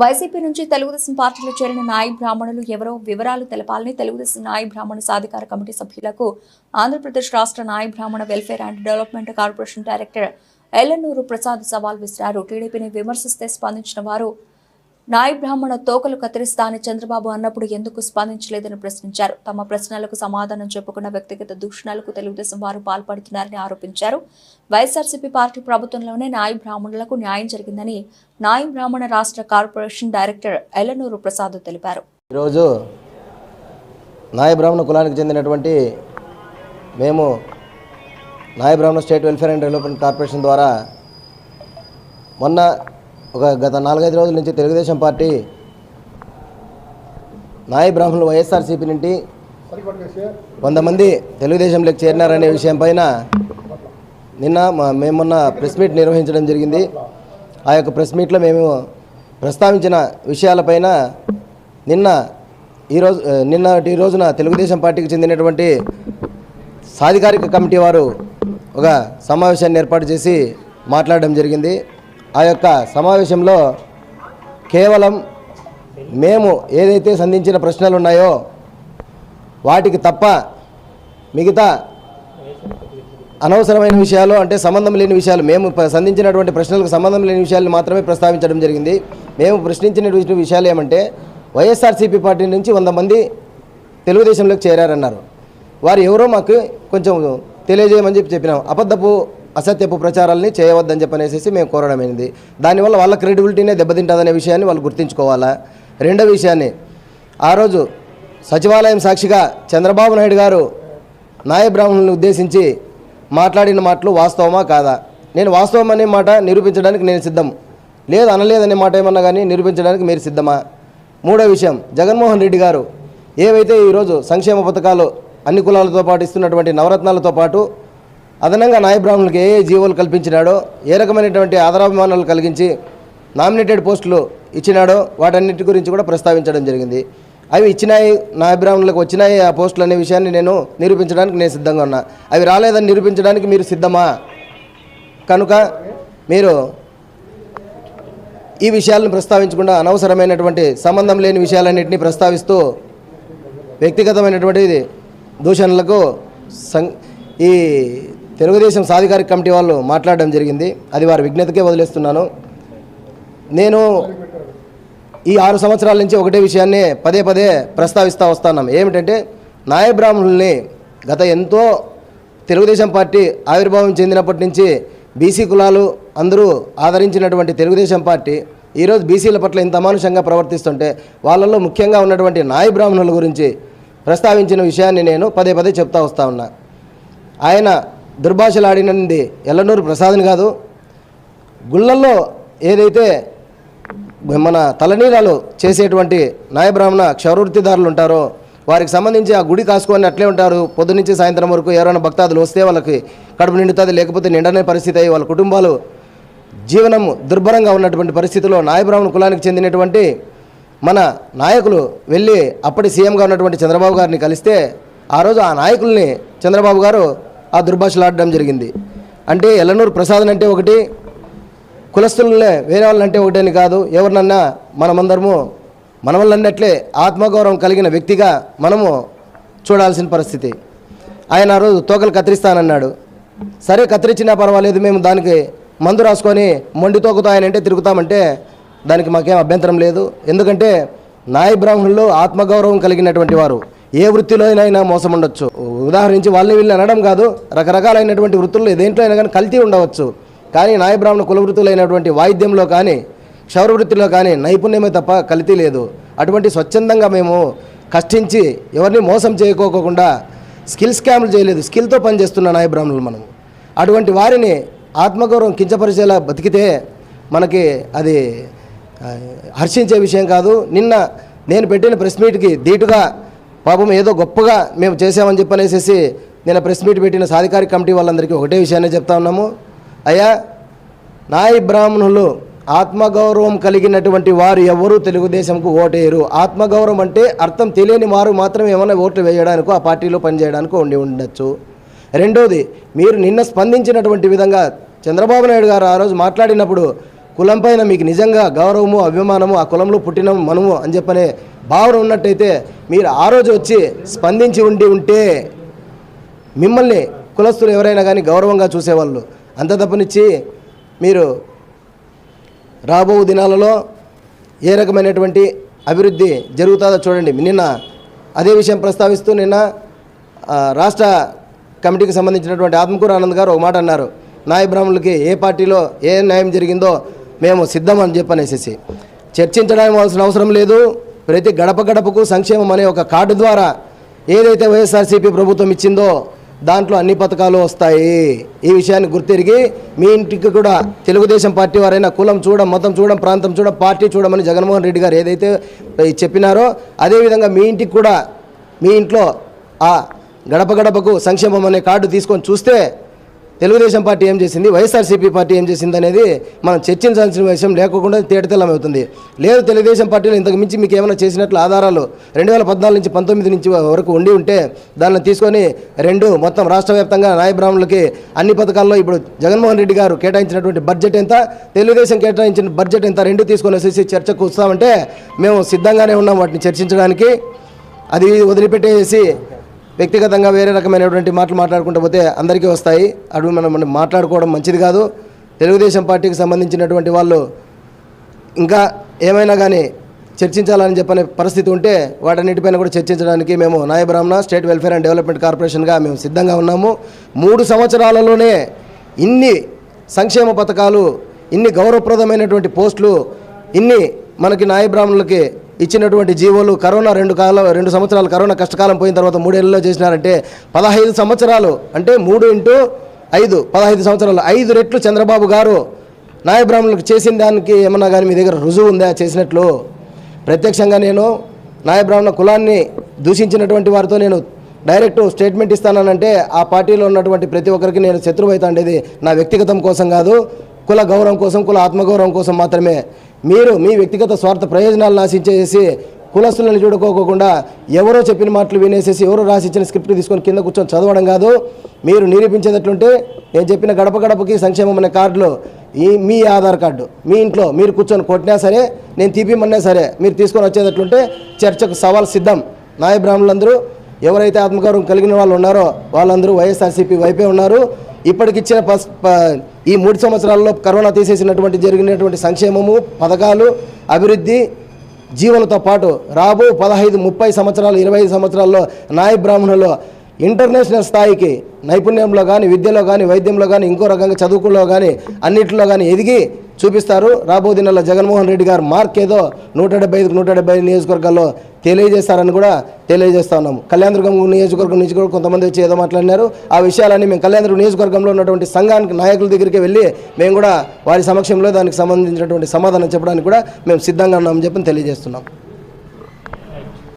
YCP నుంచి తెలుగుదేశం పార్టీలో చేరిన నాయి బ్రాహ్మణులు ఎవరో వివరాలు తెలపాలని తెలుగుదేశం నాయి బ్రాహ్మణ సాధికార కమిటీ సభ్యులకు ఆంధ్రప్రదేశ్ రాష్ట్ర Nayi Brahmana welfare and development corporation director Yellanuru Prasad సవాల్ విసిరారు. టీడీపీని విమర్శిస్తే స్పందించిన వారు నాయి బ్రాహ్మణ తోకలు కత్తిరిస్తా అని చంద్రబాబు అన్నప్పుడు ఎందుకు స్పందించలేదని ప్రశ్నించారు. తమ ప్రశ్నలకు సమాధానం చెప్పకుండా వ్యక్తిగత దూషణలకు తెలుగుదేశం వారు పాల్పడుతున్నారని ఆరోపించారు. వైఎస్ఆర్సీపీ పార్టీ ప్రభుత్వంలోనే నాయి బ్రాహ్మణులకు న్యాయం జరిగిందని నాయి బ్రాహ్మణ రాష్ట్ర కార్పొరేషన్ డైరెక్టర్ ఎలనూరు ప్రసాద్ తెలిపారు. ఈరోజు నాయ బ్రాహ్మణ కులానికి చెందినటువంటి మేము Naayi Brahmana state welfare and development corporation ద్వారా మొన్న ఒక గత నాలుగైదు రోజుల నుంచి తెలుగుదేశం పార్టీ నాయ బ్రాహ్మణులు వైఎస్ఆర్సీపీ నుండి వంద మంది తెలుగుదేశంలోకి చేరినారనే విషయం పైన నిన్న మేమున్న ప్రెస్ మీట్ నిర్వహించడం జరిగింది. ఆ యొక్క ప్రెస్ మీట్లో మేము ప్రస్తావించిన విషయాలపైన నిన్న ఈరోజు నిన్నటి రోజున తెలుగుదేశం పార్టీకి చెందినటువంటి సాధికారిక కమిటీ వారు ఒక సమావేశాన్ని ఏర్పాటు చేసి మాట్లాడడం జరిగింది. ఆ యొక్క సమావేశంలో కేవలం మేము ఏదైతే సంధించిన ప్రశ్నలు ఉన్నాయో వాటికి తప్ప మిగతా అనవసరమైన విషయాలు అంటే సంబంధం లేని విషయాలు మేము సంధించినటువంటి ప్రశ్నలకు సంబంధం లేని విషయాలు మాత్రమే ప్రస్తావించడం జరిగింది. మేము ప్రశ్నించిన విషయాలు ఏమంటే వైఎస్ఆర్సీపీ పార్టీ నుంచి వంద మంది తెలుగుదేశంలోకి చేరారన్నారు. వారు ఎవరో మాకు కొంచెం తెలియజేయమని చెప్పి చెప్పినాం. అబద్ధపు అసత్యపు ప్రచారాలని చేయవద్దని చెప్పనేసి మేము కోరడమైంది దానివల్ల వాళ్ళ క్రెడిబిలిటీనే దెబ్బతింటుందనే విషయాన్ని వాళ్ళు గుర్తుంచుకోవాలా? రెండో విషయాన్ని ఆ రోజు సచివాలయం సాక్షిగా చంద్రబాబు నాయుడు గారు నాయ బ్రాహ్మణులను ఉద్దేశించి మాట్లాడిన మాటలు వాస్తవమా కాదా? నేను వాస్తవం అనే మాట నిరూపించడానికి నేను సిద్ధం. లేదు అనలేదనే మాట ఏమన్నా కానీ నిరూపించడానికి మీరు సిద్ధమా? మూడో విషయం జగన్మోహన్ రెడ్డి గారు ఏవైతే ఈరోజు సంక్షేమ పథకాలు అన్ని కులాలతో పాటు ఇస్తున్నటువంటి నవరత్నాలతో పాటు అదనంగా నాయబ్రాహ్మణులకు ఏ ఏ జీవోలు కల్పించినాడో ఏ రకమైనటువంటి ఆదరాభిమానాలు కలిగించి నామినేటెడ్ పోస్టులు ఇచ్చినాడో వాటన్నిటి గురించి కూడా ప్రస్తావించడం జరిగింది. అవి ఇచ్చినాయి నాయబ్రాహ్మణులకు వచ్చినాయి ఆ పోస్టులు అనే విషయాన్ని నేను నిరూపించడానికి నేను సిద్ధంగా ఉన్నా. అవి రాలేదని నిరూపించడానికి మీరు సిద్ధమా? కనుక మీరు ఈ విషయాలను ప్రస్తావించకుండా అనవసరమైనటువంటి సంబంధం లేని విషయాలన్నింటినీ ప్రస్తావిస్తూ వ్యక్తిగతమైనటువంటి దూషణలకు సం ఈ తెలుగుదేశం సాధికారిక కమిటీ వాళ్ళు మాట్లాడడం జరిగింది. అది వారి విజ్ఞతకే వదిలేస్తున్నాను. నేను ఈ ఆరు సంవత్సరాల నుంచి ఒకటే విషయాన్ని పదే పదే ప్రస్తావిస్తూ వస్తున్నాం ఏమిటంటే నాయబ్రాహ్మణుల్ని గత ఎంతో తెలుగుదేశం పార్టీ ఆవిర్భావం చెందినప్పటి నుంచి బీసీ కులాలు అందరూ ఆదరించినటువంటి తెలుగుదేశం పార్టీ ఈరోజు బీసీల పట్ల ఇంత అమానుషంగా ప్రవర్తిస్తుంటే వాళ్ళల్లో ముఖ్యంగా ఉన్నటువంటి నాయ బ్రాహ్మణుల గురించి ప్రస్తావించిన విషయాన్ని నేను పదే పదే చెప్తా వస్తా ఉన్నా. ఆయన దుర్భాషలాడినది ఎల్లనూరు ప్రసాద్ని కాదు. గుళ్ళల్లో ఏదైతే మన తలనీలాలు చేసేటువంటి నాయబ్రాహ్మణ క్షౌరవృత్తిదారులు ఉంటారో వారికి సంబంధించి ఆ గుడి కాసుకొని అట్లే ఉంటారు. పొద్దు నుంచి సాయంత్రం వరకు ఎవరైనా భక్తాదులు వస్తే వాళ్ళకి కడుపు నిండుతుంది లేకపోతే నిండనే పరిస్థితి అయ్యి వాళ్ళ కుటుంబాలు జీవనం దుర్భరంగా ఉన్నటువంటి పరిస్థితిలో నాయబ్రాహ్మణ కులానికి చెందినటువంటి మన నాయకులు వెళ్ళి అప్పటి సీఎంగా ఉన్నటువంటి చంద్రబాబు గారిని కలిస్తే ఆ రోజు ఆ నాయకుల్ని చంద్రబాబు గారు ఆ దుర్భాషలాడడం జరిగింది. అంటే ఎల్లనూరు ప్రసాద్ అంటే ఒకటి కులస్తులనే వేరే వాళ్ళంటే ఒకటేని కాదు ఎవరినన్నా మనమందరము మన ఆత్మగౌరవం కలిగిన వ్యక్తిగా మనము చూడాల్సిన పరిస్థితి. ఆయన ఆ రోజు తోకలు కత్తిరిస్తానన్నాడు. సరే కత్తిరించినా పర్వాలేదు మేము దానికి మందు రాసుకొని మొండి తోకతో ఆయన అంటే తిరుగుతామంటే దానికి మాకేం అభ్యంతరం లేదు. ఎందుకంటే నాయ బ్రాహ్మణులు ఆత్మగౌరవం కలిగినటువంటి వారు. ఏ వృత్తిలో అయినా మోసం ఉండొచ్చు. ఉదాహరించి వాళ్ళని వీళ్ళని అనడం కాదు రకరకాలైనటువంటి వృత్తుల్లో దేంట్లో అయినా కానీ కల్తీ ఉండవచ్చు. కానీ నాయబ్రాహ్మణ కుల వృత్తులైనటువంటి వాయిద్యంలో కానీ క్షౌర వృత్తిలో కానీ నైపుణ్యమే తప్ప కల్తీ లేదు. అటువంటి స్వచ్ఛందంగా మేము కష్టించి ఎవరిని మోసం చేయకోకుండా స్కిల్ స్కామ్లు చేయలేదు. స్కిల్తో పనిచేస్తున్న నాయబ్రాహ్మణులు మనం అటువంటి వారిని ఆత్మగౌరవం కించపరిచేలా బతికితే మనకి అది హర్షించే విషయం కాదు. నిన్న నేను పెట్టిన ప్రెస్ మీట్కి ధీటుగా పాపం ఏదో గొప్పగా మేము చేసామని చెప్పనేసేసి నేను ప్రెస్ మీట్ పెట్టిన సాధికారిక కమిటీ వాళ్ళందరికీ ఒకటే విషయాన్ని చెప్తా ఉన్నాము. అయ్యా నాయి బ్రాహ్మణులు ఆత్మగౌరవం కలిగినటువంటి వారు ఎవరూ తెలుగుదేశంకు ఓటేయరు? ఆత్మగౌరవం అంటే అర్థం తెలియని వారు మాత్రమే ఏమైనా ఓట్లు వేయడానికో ఆ పార్టీలో పనిచేయడానికో ఉండి ఉండొచ్చు. రెండోది మీరు నిన్న స్పందించినటువంటి విధంగా చంద్రబాబు నాయుడు గారు ఆ రోజు మాట్లాడినప్పుడు కులం పైన మీకు నిజంగా గౌరవము అభిమానము ఆ కులంలో పుట్టిన మనము అని చెప్పనే భావన ఉన్నట్టయితే మీరు ఆ రోజు వచ్చి స్పందించి ఉండి ఉంటే మిమ్మల్ని కులస్తులు ఎవరైనా కానీ గౌరవంగా చూసేవాళ్ళు. అంత తప్పనిచ్చి మీరు రాబో దినాలలో ఏ రకమైనటువంటి అభివృద్ధి జరుగుతుందో చూడండి. నిన్న అదే విషయం ప్రస్తావిస్తూ నిన్న రాష్ట్ర కమిటీకి సంబంధించినటువంటి ఆత్మకూరు ఆనంద్ గారు ఒక మాట అన్నారు. నాయ బ్రాహ్మణులకి ఏ పార్టీలో ఏ న్యాయం జరిగిందో మేము సిద్ధం అని చెప్పనేసేసి. చర్చించడానికి అవసరం లేదు. ప్రతి గడప గడపకు సంక్షేమం అనే ఒక కార్డు ద్వారా ఏదైతే వైఎస్ఆర్సీపీ ప్రభుత్వం ఇచ్చిందో దాంట్లో అన్ని పథకాలు వస్తాయి. ఈ విషయాన్ని గుర్తెరిగి మీ ఇంటికి కూడా తెలుగుదేశం పార్టీ వారైనా కులం చూడం మతం చూడం ప్రాంతం చూడం పార్టీ చూడమని జగన్మోహన్ రెడ్డి గారు ఏదైతే చెప్పినారో అదేవిధంగా మీ ఇంటికి కూడా మీ ఇంట్లో ఆ గడప గడపకు సంక్షేమం అనే కార్డు తీసుకొని చూస్తే తెలుగుదేశం పార్టీ ఏం చేసింది? వైఎస్ఆర్సీపీ పార్టీ ఏం చేసింది అనేది మనం చర్చించాల్సిన విషయం లేకుండా తేటతెల్లం అవుతుంది. లేదు తెలుగుదేశం పార్టీలో ఇంతకు మించి మీకు ఏమైనా చేసినట్లు ఆధారాలు రెండు వేల పద్నాలుగు నుంచి పంతొమ్మిది నుంచి వరకు ఉండి ఉంటే దాన్ని తీసుకొని రెండు మొత్తం రాష్ట్ర వ్యాప్తంగా నాయబ్రాహ్మణులకి అన్ని పథకాల్లో ఇప్పుడు జగన్మోహన్ రెడ్డి గారు కేటాయించినటువంటి బడ్జెట్ ఎంత? తెలుగుదేశం కేటాయించిన బడ్జెట్ ఎంత? రెండు తీసుకొని వచ్చేసి చర్చకు వస్తామంటే మేము సిద్ధంగానే ఉన్నాం వాటిని చర్చించడానికి. అది వదిలిపెట్టేసి వ్యక్తిగతంగా వేరే రకమైనటువంటి మాటలు మాట్లాడుకుంటూ పోతే అందరికీ వస్తాయి. అవి మనం మాట్లాడుకోవడం మంచిది కాదు. తెలుగుదేశం పార్టీకి సంబంధించినటువంటి వాళ్ళు ఇంకా ఏమైనా కానీ చర్చించాలని చెప్పనే పరిస్థితి ఉంటే వాటన్నిటిపైన కూడా చర్చించడానికి మేము Nayi Brahmana state welfare and development కార్పొరేషన్గా మేము సిద్ధంగా ఉన్నాము. మూడు సంవత్సరాలలోనే ఇన్ని సంక్షేమ పథకాలు ఇన్ని గౌరవప్రదమైనటువంటి పోస్టులు ఇన్ని మనకి నాయబ్రాహ్మణులకి ఇచ్చినటువంటి జీవోలు కరోనా రెండు కాలం రెండు సంవత్సరాలు కరోనా కష్టకాలం పోయిన తర్వాత మూడేళ్ళలో చేసినారంటే పదహైదు సంవత్సరాలు అంటే మూడు ఇంటూ ఐదు పదహైదు సంవత్సరాలు. ఐదు రెట్లు చంద్రబాబు గారు నాయబ్రాహ్మణులకు చేసిన దానికి ఏమన్నా కానీ మీ దగ్గర రుజువు ఉందా చేసినట్లు? ప్రత్యక్షంగా నేను నాయబ్రాహ్మణ కులాన్ని దూషించినటువంటి వారితో నేను డైరెక్ట్ స్టేట్మెంట్ ఇస్తానంటే ఆ పార్టీలో ఉన్నటువంటి ప్రతి ఒక్కరికి నేను శత్రువు అవుతా నా వ్యక్తిగతం కోసం కాదు కుల గౌరవం కోసం కుల ఆత్మగౌరవం కోసం మాత్రమే. మీరు మీ వ్యక్తిగత స్వార్థ ప్రయోజనాలను ఆశించేసి కులస్తులను చూడుకోకుండా ఎవరో చెప్పిన మాటలు వినేసేసి ఎవరో రాసిచ్చిన స్క్రిప్ట్ తీసుకొని కింద కూర్చొని చదవడం కాదు. మీరు నిరూపించేటట్లుంటే నేను చెప్పిన గడప గడపకి సంక్షేమం అనే కార్డులు ఈ మీ ఆధార్ కార్డు మీ ఇంట్లో మీరు కూర్చొని కొట్టినా సరే నేను తీపిమన్నా సరే మీరు తీసుకొని వచ్చేటట్లుంటే చర్చకు సవాల్ సిద్ధం. నాయ బ్రాహ్మణులందరూ ఎవరైతే ఆత్మగౌరవం కలిగిన వాళ్ళు ఉన్నారో వాళ్ళందరూ వైఎస్ఆర్సీపీ వైపే ఉన్నారు. ఇప్పటికిచ్చిన పస్ ప- ఈ మూడు సంవత్సరాల్లో కరోనా తీసేసినటువంటి జరిగినటువంటి సంక్షేమము పథకాలు అభివృద్ధి జీవనతో పాటు రాబో పదహైదు ముప్పై సంవత్సరాలు ఇరవై ఐదు సంవత్సరాల్లో నాయ బ్రాహ్మణులు ఇంటర్నేషనల్ స్థాయికి నైపుణ్యంలో కానీ విద్యలో కానీ వైద్యంలో కానీ ఇంకో రకంగా చదువుకుల్లో కానీ అన్నింటిలో కానీ ఎదిగి చూపిస్తారు. రాబో దినాల్లో జగన్మోహన్ రెడ్డి గారు మార్క్ ఏదో నూట డెబ్బై ఐదుకు నూట డెబ్బై ఐదు నియోజకవర్గాల్లో తెలియజేస్తారని కూడా తెలియజేస్తా ఉన్నాము కళ్యాణదుర్గం నియోజకవర్గం నుంచి కూడా కొంతమంది వచ్చి ఏదో మాట్లాడినారు. ఆ విషయాలన్నీ మేము కళ్యాణదుర్గం నియోజకవర్గంలో ఉన్నటువంటి సంఘానికి నాయకుల దగ్గరికి వెళ్ళి మేము కూడా వారి సమక్షంలో దానికి సంబంధించినటువంటి సమాధానం చెప్పడానికి కూడా మేము సిద్ధంగా ఉన్నామని చెప్పి తెలియజేస్తున్నాం.